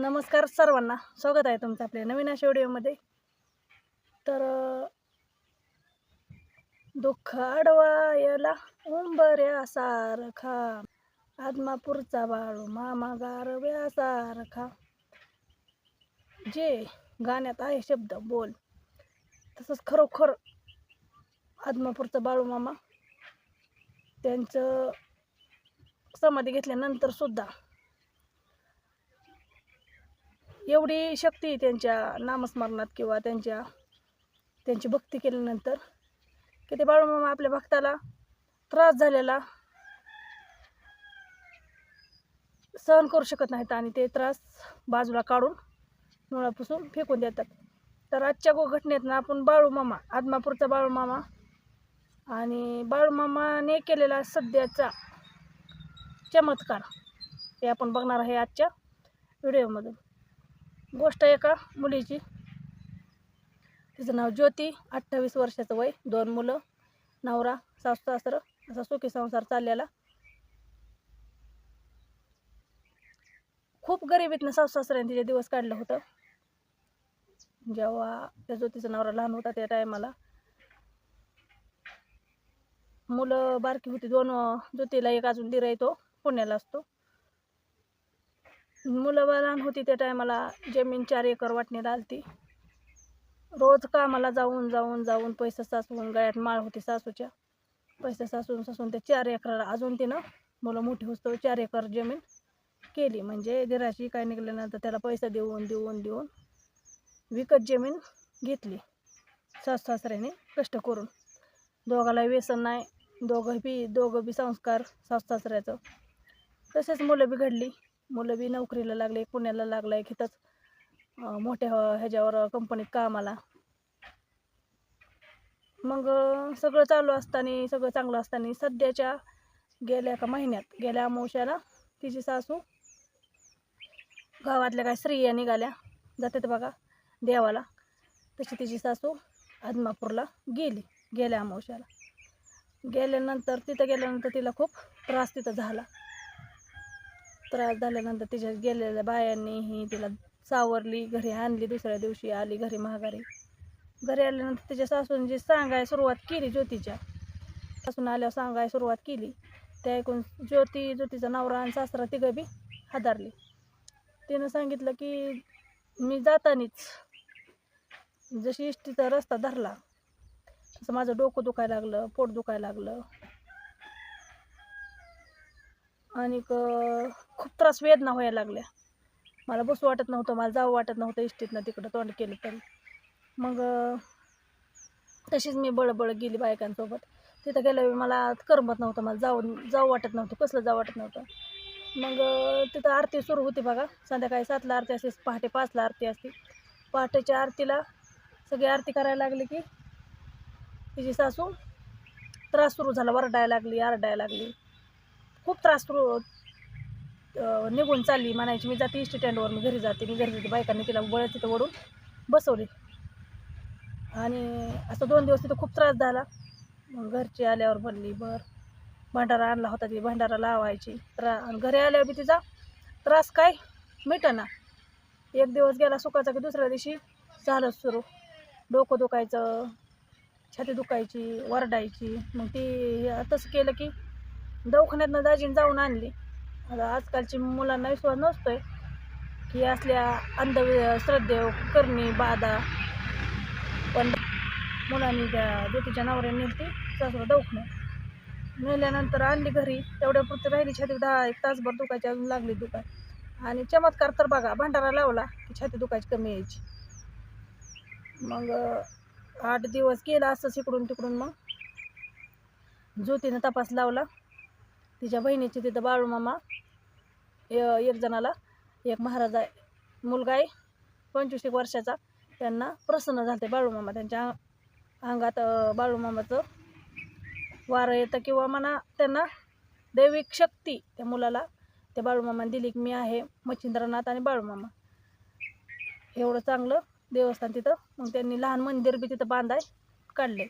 नमस्कार सर्वांना. स्वागत आहे तुमचं आपल्या नवीन अशा व्हिडिओमध्ये. तर दुःख अडवायला उंबऱ्या सारखा आदमापूरचा बाळू मामा गारव्यासारखा जे गाण्यात आहे शब्द बोल. तसंच खरोखर आदमापूरचा बाळू मामा त्यांचं समाधी घेतल्यानंतर सुद्धा एवढी शक्ती त्यांच्या नामस्मरणात किंवा त्यांच्या त्यांची भक्ती केल्यानंतर की ते बाळूमामा आपल्या भक्ताला त्रास झालेला सहन करू शकत नाहीत आणि ते त्रास बाजूला काढून मुळापासून फेकून देतात. तर आजच्या गो घटनेतनं आपण बाळूमामा आदमापूरचा बाळूमामा आणि बाळूमामाने केलेला सध्याचा चमत्कार हे आपण बघणार आहे आजच्या व्हिडिओमधून. गोष्ट एका मुलीची. तिचं नाव ज्योती अठ्ठावीस वर्षाचं वय दोन मुलं नवरा सासू सासरं असा सुखी संसार चाललेला. खूप गरिबीतनं सासू सासऱ्याने तिचे दिवस काढलं होतं. जेव्हा त्या ज्योतीचा नवरा लहान होता त्या टायमाला. मुलं बारकी होती दोन ज्योतीला एक अजून दिरा येतो पुण्याला असतो. मुलं बा लहान होती त्या टायमाला जमीन चार एकर वाटणी आलती रोज कामाला जाऊन जाऊन जाऊन पैसे साचवून गळ्यात माळ होती सासूच्या. पैसे सासून सासून ते चार एकराला अजून तिनं मुलं मोठी होतो चार एकर जमीन केली. म्हणजे दिराची काय निघाल्यानंतर त्याला पैसे देऊन देऊन देऊन विकत जमीन घेतली. सास सासऱ्याने कष्ट करून. दोघाला व्यसन नाही. दोघं बी दोघं बी संस्कार सास सासऱ्याचं. तसेच मुलं बिघडली मुलं बी नोकरीला लागले पुण्याला लागलं आहे तिथंच मोठ्या ह्याच्यावर कंपनीत कामाला. मग सगळं चालू असताना सगळं चांगलं असताना सध्याच्या गेल्या एका महिन्यात गेल्या अमावश्याला तिची सासू गावातल्या काय स्त्रिया निघाल्या जातात बघा देवाला. तशी तिची सासू आदमापूरला गेली गेल्या अमावश्याला. गेल्यानंतर तिथं गेल्यानंतर तिला खूप त्रास तिथं झाला. त्रास झाल्यानंतर तिच्या गेलेल्या बायांनी ही तिला सावरली घरी आणली दुसऱ्या दिवशी आली घरी महागारी घरी आल्यानंतर तिच्या सासून जी सांगाय सुरुवात केली ज्योतीच्या सासून आल्यावर सांगाय सुरुवात केली. ते ऐकून ज्योती ज्योतीचा नवरा आणि सासरा तिघं बी हादारली. तिनं सांगितलं की मी जातानीच जशी इष्टीचा रस्ता धरला तसं माझं डोकं दुखायला लागलं पोट दुखायला लागलं आणि खूप त्रास वेदना व्हायला लागल्या. मला बसू वाटत नव्हतं मला जावं वाटत नव्हतं इष्टीतनं तिकडं तोंड केलं तरी. मग तशीच मी बळबळ गेली बायकांसोबत. तिथं गेल्यावर मला करमत नव्हतं मला जाऊन जाऊ वाटत नव्हतं कसलं जाऊ वाटत नव्हतं. मग तिथं आरती सुरू होती बघा संध्याकाळी सातला आरती असते पहाटे पाचला आरती असते. पहाटेच्या आरतीला सगळी आरती करायला लागली की तिची सासू त्रास सुरू झाला वरडायला लागली आरडायला लागली. खूप त्रास निघून चालली म्हणायची मी जाते स्टँडवर मी घरी जाते मी घरी जाते. बायकांनी तिला बळ तिथं ओढून बसवली. आणि असं दोन दिवस तिथं खूप त्रास झाला. मग घरची आल्यावर म्हणली बर भंडारा आणला होता ती भंडारा लावायची. त्रा आणि घरी आल्यावर बी तिचा त्रास काय मिटना. एक दिवस गेला सुखाचा की दुसऱ्या दिवशी झालं सुरू. डोकं दुखायचं छाती दुखायची वरडायची मग ती तसं केलं की दवाखान्यातनं दाजीन जाऊन आणली. आता आजकालची मुलांना विश्वास नसतोय की असल्या अंध श्रद्धे करणी बाधा. पण मुलांनी त्या ज्योतीच्या नवऱ्याने नेली ती सासरा दवाखान्यात. नेल्यानंतर आणली घरी. तेवढ्या पुरती राहिली छाती दहा एक तासभर दुखायच्या अजून लागली दुकान आणि चमत्कार तर बघा भंडारा लावला की छाती दुखायची कमी यायची. मग आठ दिवस केला असंच इकडून तिकडून मग. ज्योतीनं तपास लावला. तिच्या बहिणीची तिथं बाळूमामा य- एक जणाला एक महाराज आहे मुलगा आहे पंचवीस एक वर्षाचा. त्यांना प्रसन्न झाले बाळूमामा त्यांच्या अंग- अंगात बाळूमामाचं वारं येतं किंवा म्हणा त्यांना दैविक शक्ती त्या मुलाला त्या बाळूमामाने दिली की मी आहे मच्छिंद्रनाथ आणि बाळूमामा एवढं चांगलं देवस्थान तिथं. मग त्यांनी लहान मंदिर बी तिथं बांधाय काढले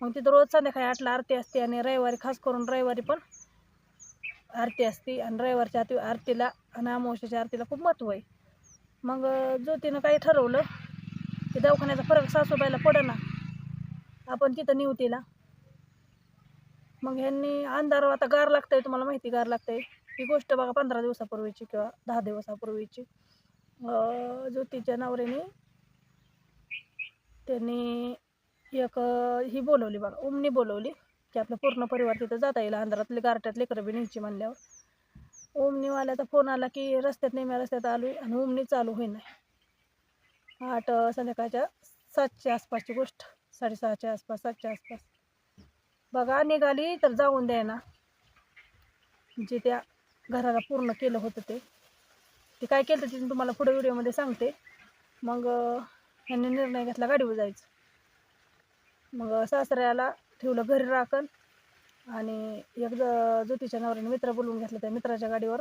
मग तिथं रोज संध्याकाळी आठला आरती असते आणि रविवारी खास करून रविवारी पण आरती असते आणि रविवारच्या आरती आरतीला आणि अमावस्याच्या आरतीला खूप महत्त्व आहे. मग ज्योतीनं काही ठरवलं की दवाखान्याचा फरक सासूबाईला पडना. आपण तिथं नेऊ तिला. मग ह्यांनी अंधार आता गार लागतंय तुम्हाला माहिती गार लागतंय. ही गोष्ट बघा पंधरा दिवसापूर्वीची किंवा दहा दिवसापूर्वीची. ज्योतीच्या नवऱ्याने त्यांनी एक ही बोलवली बघा उमनी बोलवली. की आपलं पूर्ण परिवार तिथं जाता येईल. अंधारातले गारट्यात लेकरं बी न्यायची म्हणल्यावर. ओमनीवाल्याचा फोन आला की रस्त्यात नेम्या रस्त्यात आलो आणि ओमनी चालू होईना. आठ संध्याकाळच्या सातच्या आसपासची गोष्ट. साडेसहाच्या आसपास सातच्या आसपास. बघा निघाली तर जाऊन द्यायना. जे त्या घराला पूर्ण केलं होतं ते. ते काय केलं ते मी तुम्हाला पुढे व्हिडिओमध्ये सांगते. मग ह्यांनी निर्णय घेतला गाडीवर जायचं. मग सासऱ्याला ठेवलं घरी राखण. आणि एक ज- ज्योतीच्या नवऱ्याने मित्र बोलवून घेतला त्या मित्राच्या गाडीवर.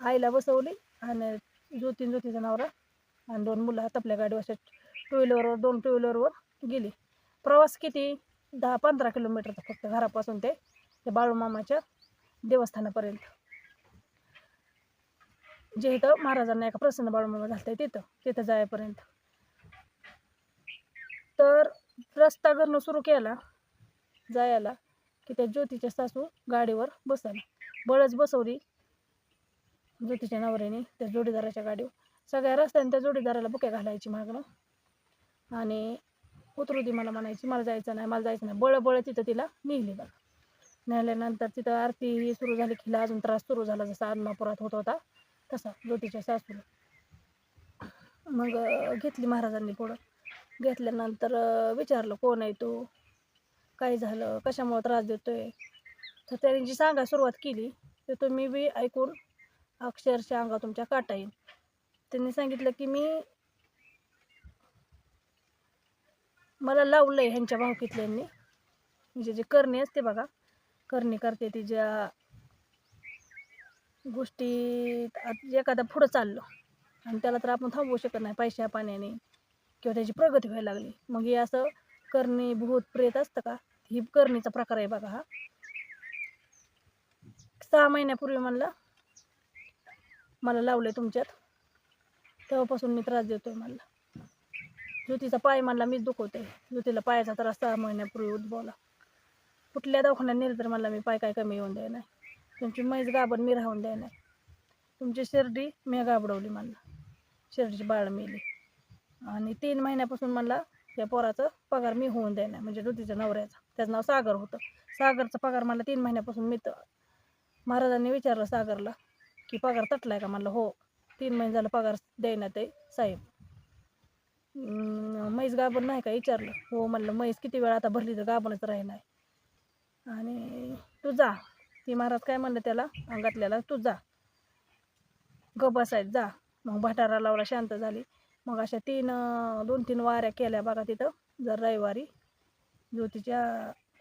आईला बसवली आणि ज्योतीन ज्योतीचा नवरा आणि दोन मुलं हात गाडीवर अशा टू व्हीलरवर दोन टू व्हीलरवर गेली. प्रवास किती? दहा पंधरा किलोमीटरचा फक्त घरापासून ते त्या बाळूमामाच्या देवस्थानापर्यंत. जे इथं महाराजांना एका प्रसन्न बाळूमामा आहे तिथं तिथं जायपर्यंत. तर रस्ता घरनं सुरू केला. जायला की त्या ज्योतीच्या सासू गाडीवर बसायला. बळच बसवली ज्योतीच्या नवऱ्याने त्या जोडीदाराच्या गाडीवर. सगळ्या रस्त्याने त्या जोडीदाराला बुक्या घालायची मागणं. आणि उतरू ती मला म्हणायची मला जायचं नाही मला जायचं नाही. बळ बळ तिथं तिला नेली बघा. नेल्यानंतर तिथं आरती ही सुरू झाली खिला अजून त्रास सुरू झाला जसा आदमापुरात होत होता तसा ज्योतीच्या सासूला. मग घेतली महाराजांनी पुढं घेतल्यानंतर विचारलं कोण आहे तू? काय झालं कशामुळं त्रास देतोय? तर त्यांनी जी सांगा सुरुवात केली तर तुम्ही बी ऐकून अक्षरशः अंगा तुमच्या काटा येईल. त्यांनी सांगितलं की मी मला लावलं आहे ह्यांच्या भावकीतल्यांनी. म्हणजे जे करणी असते बघा. करणी करते ती ज्या गोष्टी एखादा पुढं चाललो आणि त्याला तर आपण थांबवू शकत नाही पैशा पाण्याने किंवा त्याची प्रगती व्हायला लागली. मग हे असं करणी भूत प्रेत असतं का? ही करणीचा प्रकार आहे बघा हा. सहा महिन्यापूर्वी म्हणला मला लावले तुमच्यात. तेव्हापासून मी त्रास देतोय म्हणला ज्योतीचा पाय म्हणला मीच दुखवते ज्योतीला पायाचा त्रास सहा महिन्यापूर्वी उद्भवला. कुठल्या दवाखान्यात नेलं तर मला मी पाय काय कमी येऊन द्याय नाही. तुमची म्हैस गाभण मी राहून द्याय नाही. तुमची शिर्डी मी गाबडवली म्हणला शिर्डीची बाळ मेली. आणि तीन महिन्यापासून म्हणला या पोराचं पगार मी होऊन द्याय नाही. म्हणजे ज्योतीच्या नवऱ्याचा. त्याचं नाव सागर होतं. सागरचा पगार मला तीन महिन्यापासून मी तर महाराजांनी विचारलं सागरला की पगार तटलाय का? म्हणलं हो. तीन महिने झालं पगार द्यायना ते साहेब. म्हैस गाभण नाही का? विचारलं. हो म्हणलं म्हैस किती वेळ आता भरली तर गाभणच राही नाही आणि तू जा. ती महाराज काय म्हणलं त्याला? अंगातल्याला तू जा. ग बसायत जा. मग भटारा लावला शांत झाली. मग अशा तीन दोन तीन वाऱ्या केल्या बघा तिथं जर रविवारी. ज्योतीच्या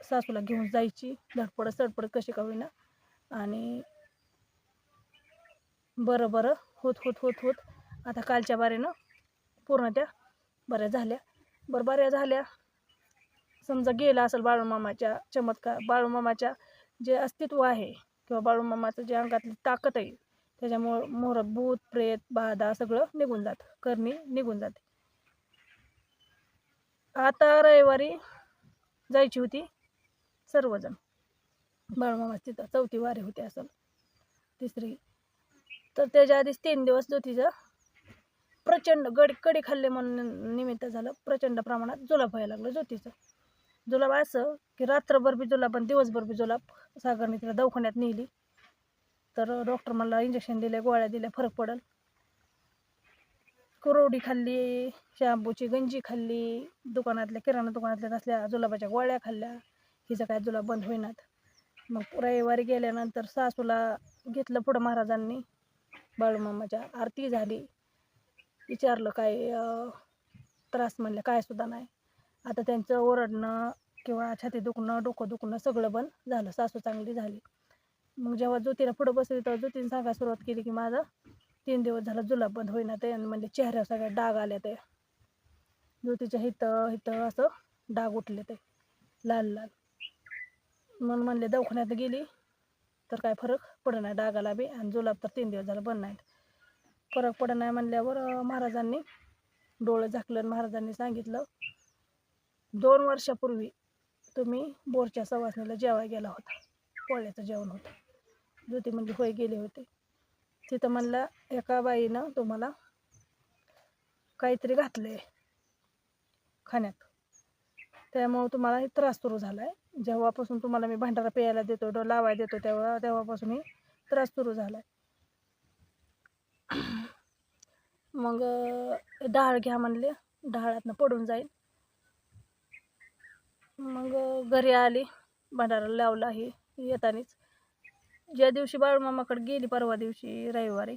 सासूला घेऊन जायची. धडपड सडपड कशी का होईना. आणि बरं बरं. होत होत होत होत. आता कालच्या बारीनं पूर्ण त्या बऱ्या झाल्या. बरं बऱ्या झाल्या. समजा गेला असेल बाळूमामाच्या चमत्कार बाळूमामाच्या जे अस्तित्व आहे किंवा बाळूमामाचं जे अंगातली ताकद आहे त्याच्यामुळं मोर भूत प्रेत बाधा सगळं निघून जातं. करणी निघून जाते. आता रविवारी जायची होती. सर्वजण. बाळूमामा तिथं चौथी वारी होती असं तिसरी. तर त्याच्या आधीच तीन दिवस ज्योतीचं प्रचंड गड कडी खाल्ले म्हणून निमित्त झालं. प्रचंड प्रमाणात जुलाब व्हायला लागलं ज्योतीचं. जुलाब असं की रात्रभर बी जुलाब आणि दिवसभर बी जुलाब सागरने तिला दवाखान्यात नेली. तर डॉक्टर मला इंजेक्शन दिले गोळ्या दिल्या फरक पडेल. कुरवडी खाल्ली शॅम्पूची गंजी खाल्ली दुकानातल्या किराणा दुकानातल्या असल्या जुलाबाच्या गोळ्या खाल्ल्या. हिचं काय जुलाब बंद होईनात. मग रविवारी गेल्यानंतर सासूला घेतलं पुढं महाराजांनी. बाळूमामाच्या आरती झाली. विचारलं काय त्रास म्हणलं काय सुद्धा नाही. आता त्यांचं ओरडणं किंवा छाती दुखणं डोकं दुखणं सगळं बंद झालं. सासू चांगली झाली. मग जेव्हा ज्योतीला पुढं बसली तेव्हा ज्योतीने सांगायला सुरुवात केली की माझं तीन दिवस झालं जुलाब बंद होईना ते आणि म्हणजे चेहऱ्यावर सगळ्या डाग आले ते. ज्योतीच्या हिथं हिथं असं डाग उठले ते लाल लाल. म्हणून म्हणले दवाखान्यात गेली तर काय फरक पडत नाही डागाला बी आणि जुलाब तर तीन दिवस झालं बंद नाहीत. फरक पडत नाही म्हणल्यावर महाराजांनी डोळं झाकलं आणि महाराजांनी सांगितलं दोन वर्षापूर्वी तुम्ही बोरच्या सवासणीला जेवाय गेला होता पोळ्याचं जेवण होतं. ज्योती म्हणजे होय गेले होते. तिथं म्हणलं एका बाईनं तुम्हाला काहीतरी घातलं आहे खाण्यात. त्यामुळं तुम्हाला त्रास सुरू झाला आहे जेव्हापासून तुम्हाला मी भांडारा प्यायला देतो डो लावाय देतो तेव्हा तेव्हापासून मी त्रास सुरू झाला आहे मग डाळ घ्या म्हणले. डाळातनं पडून जाईल. मग घरी आली. भांडारा लावला ही येतानीच. ज्या दिवशी बाळूमामाकडे गेली परवा दिवशी रविवारी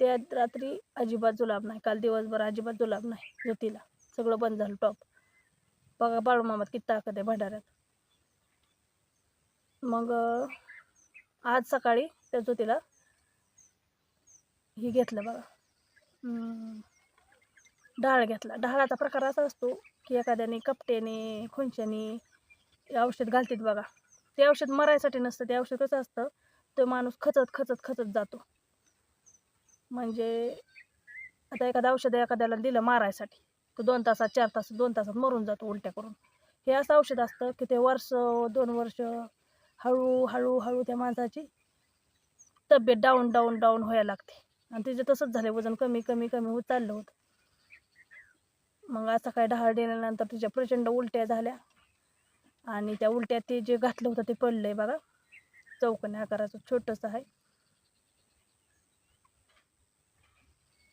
त्या रात्री अजिबात जुलाब नाही. काल दिवसभर अजिबात जुलाब नाही ज्योतीला. सगळं बंद झालं टॉप. बघा बाळूमामात किती ताकद आहे भंडाऱ्यात. मग आज सकाळी त्या ज्योतीला हे घेतलं बघा. डाळ घेतला. डाळाचा प्रकार असा असतो की एखाद्याने कपट्याने खुंच्याने औषध घालतात बघा. ते औषध मरायसाठी नसतं. ते औषध कसं असतं? तो माणूस खचत खचत खचत जातो. म्हणजे आता एखादं औषध एखाद्याला दिलं मारायसाठी तो दोन तासात चार तास दोन तासात मरून जातो उलट्या करून. हे असं औषध असतं की ते वर्ष दोन वर्ष हळू हळू हळू त्या माणसाची तब्येत डाऊन डाऊन डाऊन व्हायला लागते. आणि तिचे तसंच झालं वजन कमी कमी कमी होत चाललं होतं. मग आज सकाळी डहाळ दिल्यानंतर तिच्या प्रचंड उलट्या झाल्या. आणि त्या उलट्यात ते जे घातलं होतं ते पडलं आहे बघा. चौकन आकाराचं छोटंसं आहे.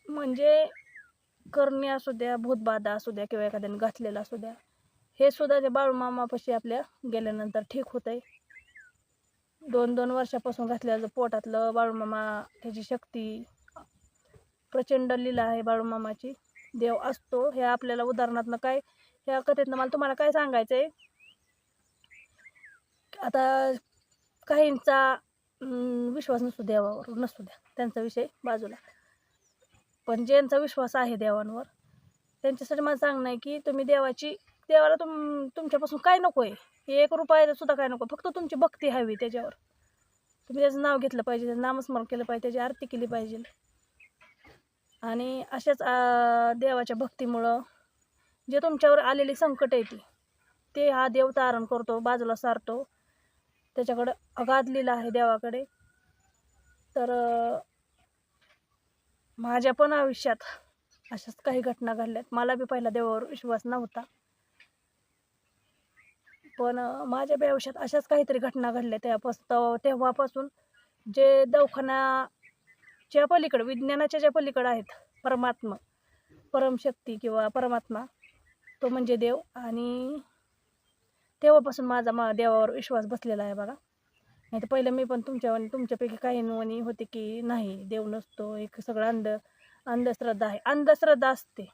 म्हणजे करणी असू द्या भूतबाधा असू द्या किंवा एखाद्याने घातलेला असू द्या हे सुद्धा ते बाळूमामापाशी आपल्या गेल्यानंतर ठीक होत आहे दोन दोन वर्षापासून घातलेलं पोटातलं बाळूमामा त्याची शक्ती प्रचंड लीला आहे बाळूमामाची. देव असतो. हे आपल्याला उदाहरणातनं काय ह्या कथेतनं मला तुम्हाला काय सांगायचं आहे आता काहींचा विश्वास नसतो देवावर नसू द्या. त्यांचा विषय बाजूला. पण ज्यांचा विश्वास आहे देवांवर त्यांच्यासाठी मला सांगणं आहे की तुम्ही देवाची देवाला तुम तुमच्यापासून काय नको आहे? एक रुपयाचं सुद्धा काय नको? फक्त तुमची भक्ती हवी त्याच्यावर. तुम्ही त्याचं नाव घेतलं पाहिजे त्याचं नामस्मरण केलं पाहिजे त्याची आरती केली पाहिजे. आणि अशाच देवाच्या भक्तीमुळं जे तुमच्यावर आलेली संकट आहे ती ते हा देव तारण करतो बाजूला सारतो. त्याच्याकडं अगाध लीला आहे देवाकडे. तर माझ्या पण आयुष्यात अशाच काही घटना घडल्यात. मला बी पहिला देवावर विश्वास नव्हता. पण माझ्या बी आयुष्यात अशाच काहीतरी घटना घडल्या त्यापासून तेव्हापासून जे दवाखान्याच्या पलीकडे विज्ञानाच्या ज्या पलीकडे आहेत परमात्मा परमशक्ती किंवा परमात्मा तो म्हणजे देव आणि तेव्हापासून माझा मा देवावर विश्वास बसलेला आहे बघा. नाही तर पहिलं मी पण तुमच्या तुमच्यापैकी काही वणी होते की नाही देव नसतो एक सगळं अंध अंधश्रद्धा आहे. अंधश्रद्धा असते.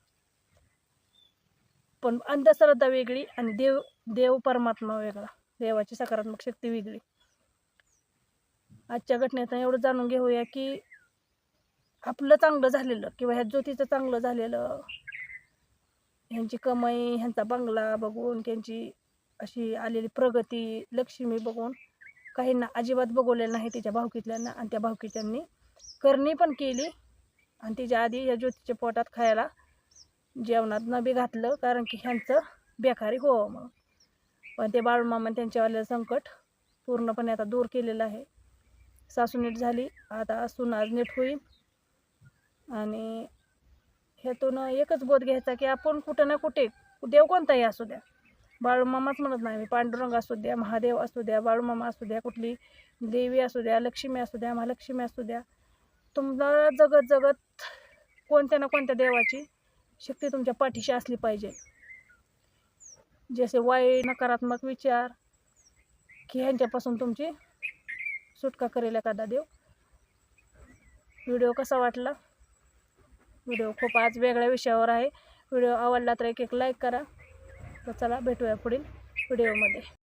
पण अंधश्रद्धा वेगळी आणि देव देव परमात्मा वेगळा. देवाची सकारात्मक शक्ती वेगळी. आजच्या घटनेतून एवढं जाणून घेऊया की आपलं चांगलं झालेलं किंवा ह्या ज्योतीचं चांगलं झालेलं ह्यांची कमाई ह्यांचा बंगला बघून त्यांची अशी आलेली प्रगती लक्ष्मी बघून काहींना अजिबात बघवलेलं नाही तिच्या भावकीतल्यांना आणि त्या भावकीच्यांनी करणी पण केली आणि तिच्या आधी या ज्योतीच्या पोटात खायला जेवणात न बी घातलं कारण की ह्यांचं बेकारी हो मग पण ते बाळूमामान त्यांच्या आलेलं संकट पूर्णपणे आता दूर केलेलं आहे. सासू नीट झाली आता सून आज नीट होईल. आणि ह्यातून एकच बोध घ्यायचा की आपण कुठं ना कुठे देव कोणताही असू द्या बाळूमामाच म्हणत नाही मी. पांडुरंग असू द्या महादेव असू द्या बाळूमामा असू द्या कुठली देवी असू द्या लक्ष्मी असू द्या महालक्ष्मी असू द्या. तुम्हाला जगत जगत कोणत्या ना कोणत्या देवाची शक्ती तुमच्या पाठीशी असली पाहिजे. जसे वाईट नकारात्मक विचार की ह्यांच्यापासून तुमची सुटका करेल एखादा देव. व्हिडिओ कसा वाटला? व्हिडिओ खूप आज वेगळ्या विषयावर आहे. व्हिडिओ आवडला तर एक एक लाईक करा. तर चला भेटूया पुढील व्हिडिओमध्ये.